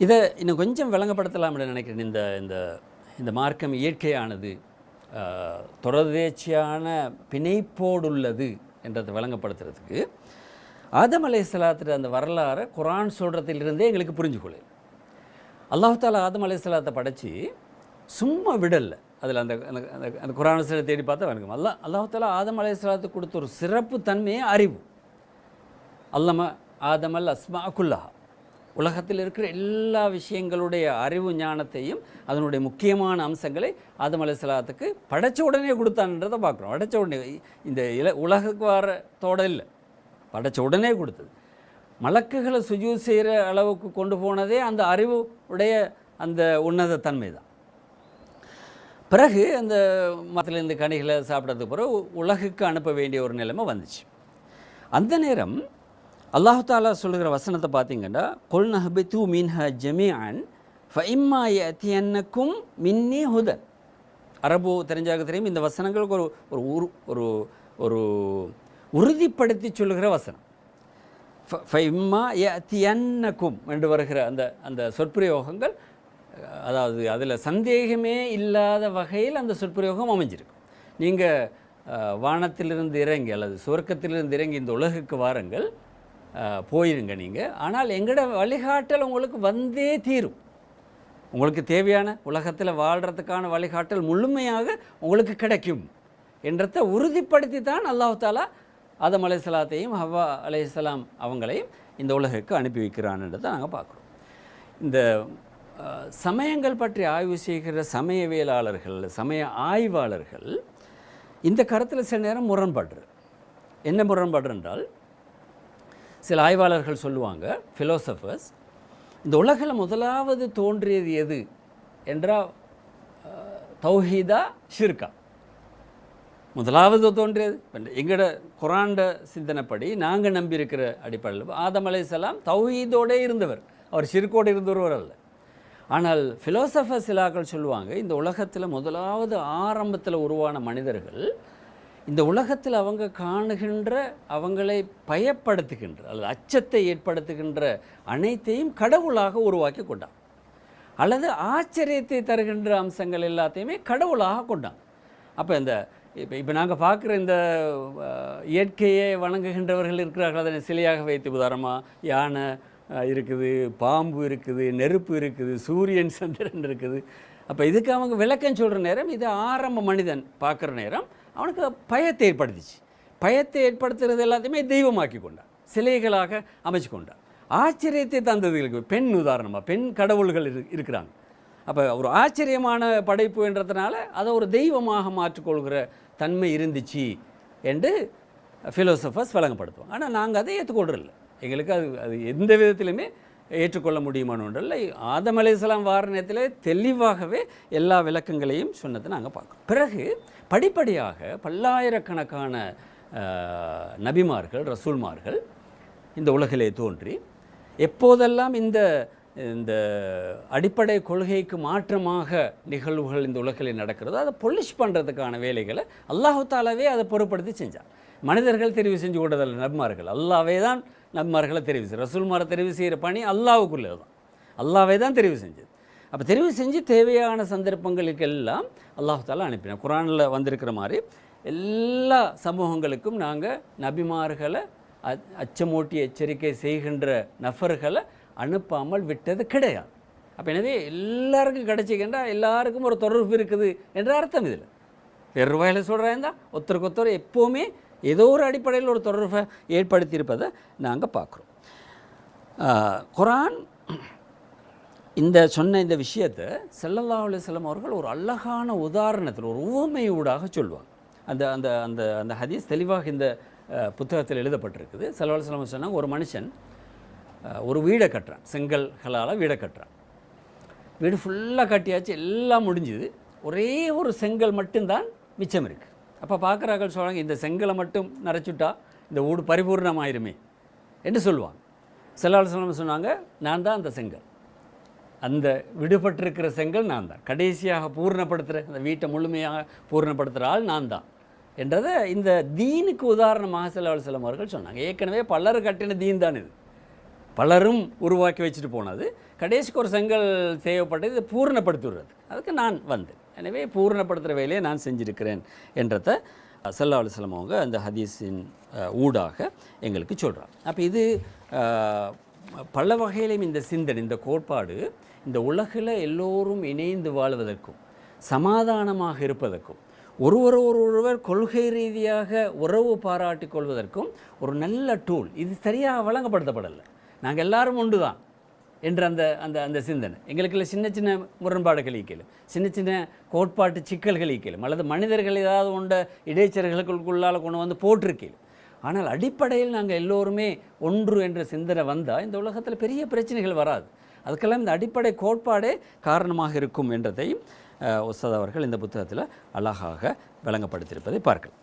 இதை இன்னும் கொஞ்சம் விளங்கப்படுத்தலாம்னு நினைக்கிறேன். இந்த இந்த இந்த மார்க்கம் இயற்கையானது ஆஹ், பிணைப்போடுள்ளது என்றதை விளங்கப்படுத்துறதுக்கு ஆதம் அலைஹிஸ்ஸலாத்துடைய அந்த வரலாறை குரான் சொல்கிறதிலிருந்தே எங்களுக்கு புரிஞ்சுக்கொள்ளு. அல்லாஹு தாலா ஆதம் சலாத்தை படைச்சி சும்மா விடலை. அதில் அந்த அந்த அந்த- குரான் சிலை தேடி பார்த்தா வணக்கம். அல்லா அல்லாஹ் தாலா ஆதம் சலாத்துக்கு கொடுத்த ஒரு சிறப்பு தன்மையே அறிவு. அல்லம ஆதமல் அஸ்மா குல்லஹா. உலகத்தில் இருக்கிற எல்லா விஷயங்களுடைய அறிவு ஞானத்தையும் அதனுடைய முக்கியமான அம்சங்களை ஆதம் அலைஹிஸ்ஸலாத்துக்கு படைச்ச உடனே கொடுத்தான்றதை பார்க்குறோம். படைச்ச உடனே இந்த இல உலகுக்கு வரத்தோட இல்லை. படைச்ச உடனே கொடுத்தது. மலக்குகளை சுஜூ செய்கிற அளவுக்கு கொண்டு போனதே அந்த அறிவு உடைய அந்த உன்னத தன்மை தான். பிறகு அந்த மரத்துலேருந்து கனிகளை சாப்பிட்றதுக்கு பிறகு உலகுக்கு அனுப்ப வேண்டிய ஒரு நிலைமை வந்துச்சு. அந்த நேரம் அல்லாஹு தாலா சொல்லுகிற வசனத்தை பார்த்தீங்கன்னா கொல் நஹபித்து மின்ஹ ஜமீஅன் ஃபைம்மா எத்தியன்னுக்கும் மின்னி ஹுத அரபு தெரிஞ்சாக தெரியும் இந்த வசனங்களுக்கு ஒரு ஒரு உரு ஒரு ஒரு உறுதிப்படுத்தி சொல்லுகிற வசனம். ஃப- ஃபைம்மா யத்தியன்னக்கும் என்று வருகிற அந்த அந்த சொற்பிரயோகங்கள் அதாவது அதில் சந்தேகமே இல்லாத வகையில் அந்த சொற்பிரயோகம் அமைஞ்சிருக்கு. நீங்கள் வானத்திலிருந்து இறங்கி அல்லது சுவர்க்கத்திலிருந்து இறங்கி இந்த உலகுக்கு வாருங்கள் போயிருங்க நீங்கள் ஆனால் எங்களோட வழிகாட்டல் உங்களுக்கு வந்தே தீரும். உங்களுக்கு தேவையான உலகத்தில் வாழ்கிறதுக்கான வழிகாட்டல் முழுமையாக உங்களுக்கு கிடைக்கும் என்றதை உறுதிப்படுத்தி தான் அல்லாஹ் தாலா ஆதம் அலைஹிஸ்ஸலாத்தையும் ஹவ்வா அலைஹிஸ்ஸலாம் அவங்களையும் இந்த உலகுக்கு அனுப்பி வைக்கிறான்ன்றதை நாங்கள் பார்க்குறோம். இந்த சமயங்கள் பற்றி ஆய்வு செய்கிற சமயவியலாளர்கள் சமய ஆய்வாளர்கள் இந்த கருத்தில் சில நேரம் முரண்படுற என்ன முரண்பாடு என்றால் சில ஆய்வாளர்கள் சொல்லுவாங்க ஃபிலோசஃபர்ஸ் இந்த உலகில் முதலாவது தோன்றியது எது என்றால் தௌஹீதா ஷிர்கா. முதலாவது தோன்றியது. எங்களோட குராண்ட சிந்தனைப்படி நாங்கள் நம்பியிருக்கிற அடிப்படையில் ஆதம் அலைசலாம் தௌஹீதோடே இருந்தவர். அவர் ஷிர்கோடு இருந்தவர் அல்ல. ஆனால் ஃபிலோசஃபர் சிலாக்கள் சொல்லுவாங்க இந்த உலகத்தில் முதலாவது ஆரம்பத்தில் உருவான மனிதர்கள் இந்த உலகத்தில் அவங்க காணுகின்ற அவங்களை பயப்படுத்துகின்ற அல்லது அச்சத்தை ஏற்படுத்துகின்ற அனைத்தையும் கடவுளாக உருவாக்கி கொண்டான். அல்லது ஆச்சரியத்தை தருகின்ற அம்சங்கள் எல்லாத்தையுமே கடவுளாக கொண்டான். அப்போ இந்த இப்போ இப்போ நாங்கள் பார்க்குற இந்த இயற்கையை வணங்குகின்றவர்கள் இருக்கிறார்கள். அதனை சிலையாக வைத்து உதாரணமாக யானை இருக்குது பாம்பு இருக்குது நெருப்பு இருக்குது சூரியன் சந்திரன் இருக்குது. அப்போ இதுக்கு அவங்க விளக்கம் சொல்கிற நேரம் இது ஆரம்ப மனிதன் பார்க்குற நேரம். அவனுக்கு பயத்தை ஏற்படுத்திச்சு. பயத்தை ஏற்படுத்துறது எல்லாத்தையுமே தெய்வமாக்கி கொண்டான் சிலைகளாக அமைச்சு கொண்டான் ஆச்சரியத்தை தந்ததுகளுக்கு பெண் உதாரணமாக பெண் கடவுள்கள் இரு இருக்கிறாங்க. அப்போ ஒரு ஆச்சரியமான படைப்பு என்றதுனால அதை ஒரு தெய்வமாக மாற்றிக்கொள்கிற தன்மை இருந்துச்சு என்று ஃபிலோசஃபர்ஸ் வழங்கப்படுத்துவோம் ஆனால் நாங்கள் அதை ஏற்றுக்கொள்றதில்ல. எங்களுக்கு அது அது எந்த விதத்திலுமே ஏற்றுக்கொள்ள முடியுமான ஒன்றில்லை. ஆதம் அலைஹிஸ்ஸலாம் வார நேரத்தில் தெளிவாகவே எல்லா விளக்கங்களையும் சொன்னதை நாங்கள் பார்க்குறோம். பிறகு படிப்படியாக பல்லாயிரக்கணக்கான நபிமார்கள் ரசூல்மார்கள் இந்த உலகிலே தோன்றி எப்போதெல்லாம் இந்த இந்த அடிப்படை கொள்கைக்கு மாற்றமாக நிகழ்வுகள் இந்த உலகில் நடக்கிறதோ அதை பொலிஷ் பண்ணுறதுக்கான வேலைகளை அல்லாஹு தாலாவே அதை பொருட்படுத்தி செஞ்சார். மனிதர்கள் தெரிவு செஞ்சு கொண்டதில்ல நபிமார்கள். அல்லாவே தான் நபிமார்களை தெரிவு செய்ய ரசூல்மாரை தெரிவு செய்கிற பணி அல்லாவுக்குள்ளே தான். அல்லாவே தான் தெரிவு செஞ்சது. அப்போ தெரிவு செஞ்சு தேவையான சந்தர்ப்பங்களுக்கு எல்லாம் அல்லாஹ் குரானில் வந்திருக்கிற மாதிரி எல்லா சமூகங்களுக்கும் நாங்கள் நபிமார்களை அச்சமூட்டி எச்சரிக்கை செய்கின்ற நபர்களை அனுப்பாமல் விட்டது கிடையாது. அப்போ எனவே எல்லாருக்கும் கிடைச்சிக்கின்றா எல்லாருக்கும் ஒரு தொடர்பு இருக்குது என்ற அர்த்தம் இதில். வேறு வகையில் சொல்கிறேன் ஒருத்தருக்கு ஒருத்தர் எப்போவுமே ஏதோ ஒரு அடிப்படையில் ஒரு தொடர்பை ஏற்படுத்தியிருப்பதை நாங்கள் பார்க்குறோம். குரான் இந்த சொன்ன இந்த விஷயத்தை செல்லல்லா அலைஹி அவர்கள் ஒரு அழகான உதாரணத்தில் ஒரு ஊமையூடாக சொல்லுவாங்க அந்த அந்த அந்த அந்த ஹதீஸ் தெளிவாக இந்த புத்தகத்தில் எழுதப்பட்டிருக்குது. ஸல்லல்லாஹு செல்லம் சொன்னாங்க ஒரு மனுஷன் ஒரு வீடை கட்டுறான் செங்கல்களால் வீடை கட்டுறான். வீடு ஃபுல்லாக கட்டியாச்சு எல்லாம் முடிஞ்சுது. ஒரே ஒரு செங்கல் மட்டும்தான் மிச்சம் இருக்குது அப்போ பார்க்குறாக்கள் சொல்கிறாங்க இந்த செங்கலை மட்டும் நரைச்சுட்டா இந்த ஊடு பரிபூர்ணமாயிருமே என்று சொல்லுவாங்க. செல்லால் சொன்னாங்க நான் தான் அந்த செங்கல். அந்த விடுபட்டிருக்கிற செங்கல் நான் தான். கடைசியாக பூர்ணப்படுத்துகிற அந்த வீட்டை முழுமையாக பூர்ணப்படுத்துகிற ஆள் நான் தான் என்றதை இந்த தீனுக்கு உதாரணமாக செல்லால் செல்லம் அவர்கள் சொன்னாங்க. ஏற்கனவே பலர் கட்டின தீன் தான் இது. பலரும் உருவாக்கி வச்சுட்டு போனது. கடைசிக்கு ஒரு செங்கல் தேவைப்பட்டது பூர்ணப்படுத்தி விடுறது அதுக்கு நான் வந்தேன். எனவே பூரணப்படுத்துகிற வேலையை நான் செஞ்சுருக்கிறேன் என்றத சல்லா அலுவலம் அவங்க அந்த ஹதீஸின் ஊடாக எங்களுக்கு சொல்கிறார் அப்போ இது பல வகையிலும் இந்த சிந்தனை இந்த கோட்பாடு இந்த உலகில் எல்லோரும் இணைந்து வாழ்வதற்கும் சமாதானமாக இருப்பதற்கும் ஒருவர் ஒருவர் கொள்கை ரீதியாக உறவு பாராட்டிக் கொள்வதற்கும் ஒரு நல்ல டூல் இது சரியாக வழங்கப்படுத்தப்படலை. நாங்கள் எல்லாரும் ஒன்று தான் என்ற அந்த அந்த அந்த சிந்தனை. எங்களுக்குள்ள சின்ன சின்ன முரண்பாடுகள் ஈக்கலும் சின்ன சின்ன கோட்பாட்டு சிக்கல்கள் ஈக்கலும் அல்லது மனிதர்கள் ஏதாவது உண்ட இடைச்சர்களுக்குள்ளால் கொண்டு வந்து போட்டிருக்கலும் ஆனால் அடிப்படையில் நாங்கள் எல்லோருமே ஒன்று என்ற சிந்தனை வந்தால் இந்த உலகத்தில் பெரிய பிரச்சனைகள் வராது. அதுக்கெல்லாம் இந்த அடிப்படை கோட்பாடே காரணமாக இருக்கும் என்றதையும் அஹ், அவர்கள் இந்த புத்தகத்தில் அழகாக விளங்கப்படுத்தியிருப்பதை பார்க்கலாம்.